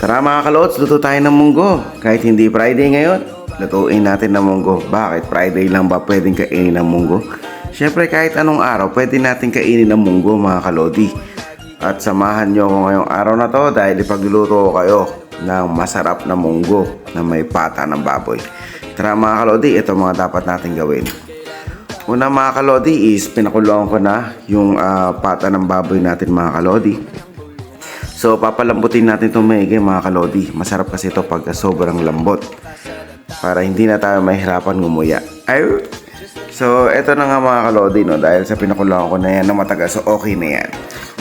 Tara mga kalots, luto tayo ng munggo. Kahit hindi Friday ngayon, lutuin natin ng munggo. Bakit? Friday lang ba pwedeng kainin ng munggo? Siyempre kahit anong araw, pwede natin kainin ng munggo mga kalodi. At samahan nyo ako ngayong araw na to dahil ipagluluto kayo ng masarap na munggo na may pata ng baboy. Tara mga kalodi, ito mga dapat natin gawin. Una mga kalodi is pinakuluan ko na yung ah, pata ng baboy natin mga kalodi. So papalambutin natin itong maigi mga kalodi. Masarap kasi ito pag sobrang lambot. Para hindi na tayo mahirapan ngumuya. Ay! So eto na nga mga kalodi no. Dahil sa pinakuluan ko na yan na matagal. So okay na yan.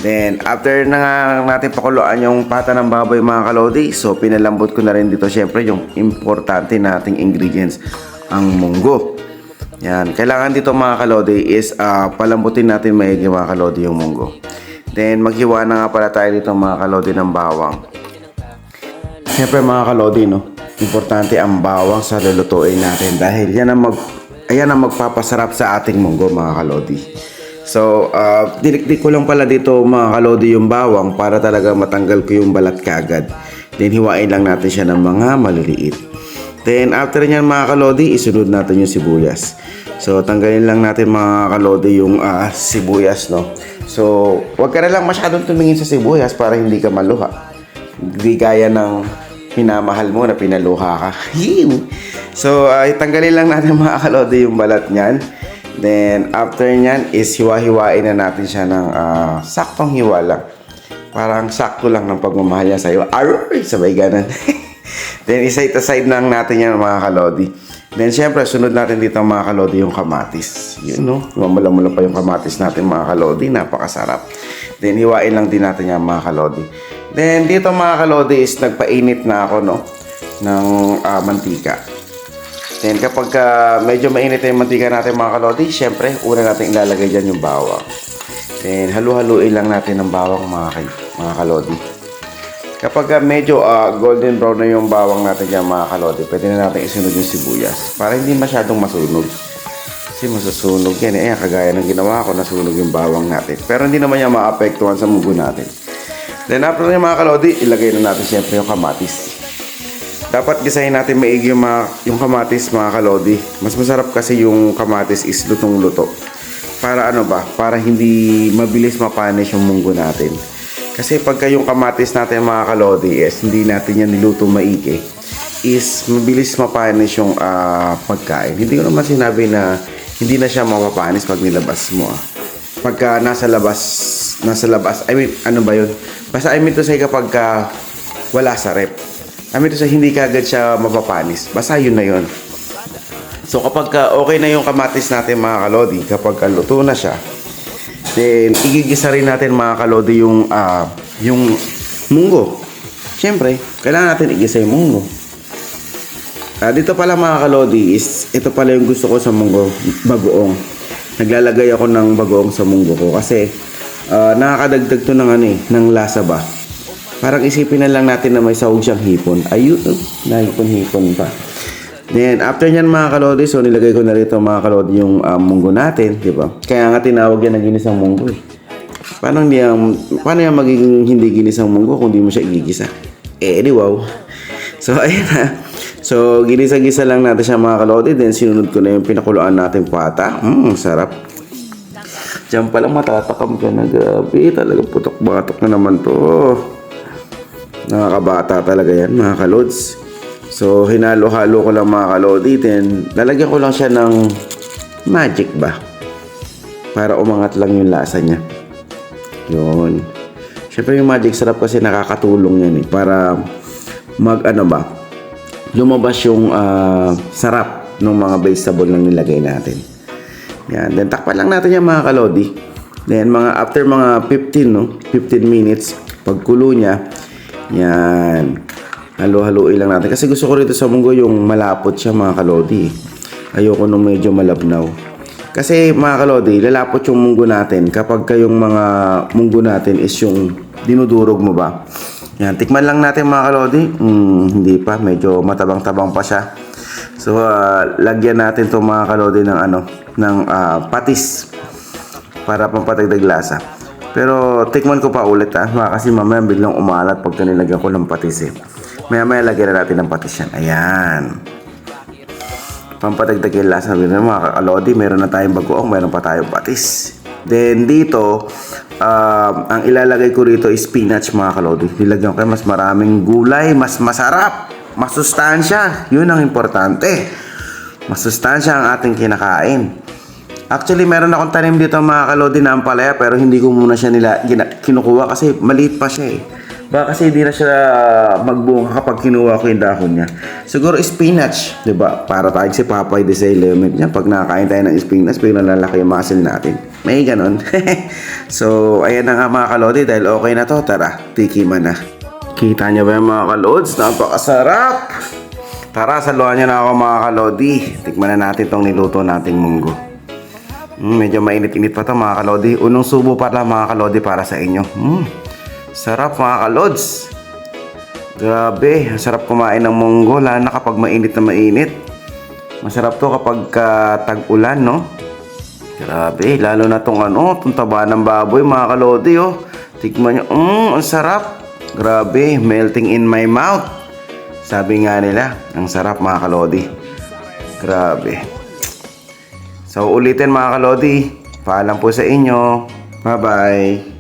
Then after na nga natin pakuluan yung pata ng baboy mga kalodi. So pinalambot ko na rin dito syempre yung importante nating ingredients. Ang munggo. Yan. Kailangan dito mga kalodi is ah, palambutin natin maigi mga kalodi yung munggo. Then maghiwa na nga pala tayo dito mga kalodi ng bawang. Siyempre mga kalodi no, importante ang bawang sa lulutuin natin dahil yan ang mag ayan ang magpapasarap sa ating munggo mga kalodi. So, uh, dinikdik ko lang pala dito mga kalodi yung bawang para talaga matanggal ko yung balat kagad. Then hiwain lang natin siya ng mga maliliit. Then after nyan mga kalodi, isunod natin yung sibuyas. So tanggalin lang natin mga kalodi yung ah, sibuyas no. So wag ka na lang masyadong tumingin sa sibuyas para hindi ka maluha. Hindi gaya ng pinamahal mo na pinaluha ka. So ay tanggalin lang natin mga kalodi yung balat niyan. Then after nyan is hiwa-hiwain na natin siya ng ah, saktong hiwa lang. Parang sakto lang ng pagmamahal niya sa'yo. Aroy! Sabay ganun. Then, isa-ita side lang natin yan mga kalodi. Then, syempre, sunod natin dito mga kalodi yung kamatis. Yun, no? Mamula-mula pa yung kamatis natin mga kalodi. Napakasarap. Then, hiwain lang din natin yan mga kalodi. Then, dito mga kalodi is nagpainit na ako, no? Ng ah, mantika. Then, kapag ah, medyo mainit na yung mantika natin mga kalodi, syempre, una natin ilalagay dyan yung bawang. Then, halu-haluin lang natin ng bawang mga, kay- mga kalodi. Kapag ah, medyo ah, golden brown na yung bawang natin dyan mga kalodi, pwede na natin isunod yung sibuyas para hindi masyadong masunog. Kasi masusunog yan eh. Ayan, kagaya ng ginawa ko, nasunog yung bawang natin. Pero hindi naman yan maapektuhan sa mugo natin. Then after yung mga kalodi, ilagay na natin siyempre yung kamatis. Dapat gisahin natin maigi yung, mga, yung kamatis mga kalodi. Mas masarap kasi yung kamatis is lutong-luto. Para ano ba? Para hindi mabilis mapanis yung munggo natin. Kasi pagka yung kamatis natin mga kalodi is hindi natin yan niluto maigi is mabilis mapanis yung ah, pagkain. Hindi ko naman sinabi na hindi na siya mapapanis pag nilabas mo. ah. Pagka nasa labas, nasa labas, I mean, ano ba yun? Basta I mean to say kapag ka wala sa rep. I mean to say hindi kagad siya mapapanis. Basta yun na yun. So kapag ka okay na yung kamatis natin mga kalodi, kapag ka luto na siya, then igigisa rin natin mga kalodi yung ah, yung munggo. Siyempre, kailangan natin igisa yung munggo. Ah, dito pala mga kalodi is ito pala yung gusto ko sa munggo bagoong. Naglalagay ako ng bagoong sa munggo ko kasi ah, nakakadagdag to ng ano eh, ng lasa ba. Parang isipin na lang natin na may sahog siyang hipon. Ayun, oh, nahipon-hipon pa. Then, after nyan mga kalodi, so nilagay ko na rito mga kalodi yung ah, munggo natin, di ba? Kaya nga tinawag yan na ginisang munggo eh. Paano, hindi yan, paano yan magiging hindi ginisang munggo kung di mo siya igigisa? Eh, di wow. So, ayun na. So, ginisa-gisa lang natin siya mga kalodi. Then, sinunod ko na yung pinakuluan natin pata. Mmm, sarap. Diyan pa lang matatakam ka na gabi. Talaga putok-batok na naman to. Nakakabata talaga yan mga kalods. So, hinalo-halo ko lang mga kalodi. Then, lalagyan ko lang siya ng magic ba? Para umangat lang yung lasa niya. Yun. Siyempre yung magic sarap kasi nakakatulong yan eh. Para mag ano ba? Lumabas yung ah, sarap ng mga vegetable na nilagay natin. Yan. Then takpan lang natin yung mga kalodi. Then mga after mga 15 no, 15 minutes pagkulo niya, yan. Halo-haluin lang natin. Kasi gusto ko rito sa munggo yung malapot siya mga kalodi. Ayoko nung medyo malabnaw. Kasi mga kalodi, lalapot yung munggo natin kapag kayong mga munggo natin is yung dinudurog mo ba. Yan, tikman lang natin mga kalodi. Hmm, hindi pa, medyo matabang-tabang pa siya. So, ah, lagyan natin to mga kalodi ng ano, ng ah, patis para pampatagdag lasa. Pero tikman ko pa ulit mga kasi mamaya biglang umalat pag nilagyan ko ng patis eh. Maya maya lagyan na natin ng patis yan. Ayan. Pampatagdag yung lasa. Sabi na mga kakalodi, meron na tayong bagoong, meron pa tayong patis. Then dito, um, ang ilalagay ko rito is spinach mga kalodi. Nilagyan ko mas maraming gulay, mas masarap, mas sustansya. Yun ang importante. Mas sustansya ang ating kinakain. Actually, meron akong tanim dito mga kalodi na ampalaya pero hindi ko muna siya nila kinukuha kasi maliit pa siya eh. Baka kasi hindi na siya magbunga kapag kinuha ko yung dahon niya. Siguro spinach, di ba? Para tayong si Papay de sa element niya. Pag nakakain tayo ng spinach, biglang lalaki yung muscle natin. May ganon. so, ayan na nga mga kalodi dahil okay na to. Tara, tikiman na. Kita niyo ba yung mga kalods? Napakasarap! Tara, saluhan niyo na ako mga kalodi. Tikman na natin tong niluto nating munggo. Mm, medyo mainit-init pa to mga kalodi. Unong subo pa lang mga kalodi para sa inyo. Mm, sarap mga kalods. Grabe, sarap kumain ng munggo lalo na kapag mainit na mainit. Masarap to kapag ka tag-ulan, no? Grabe, lalo na tong ano, tong taba ng baboy mga kalodi, oh. Tikman nyo, mm, ang sarap. Grabe, melting in my mouth. Sabi nga nila, ang sarap mga kalodi. Grabe. So ulitin mga kalodi, paalam po sa inyo. Bye-bye.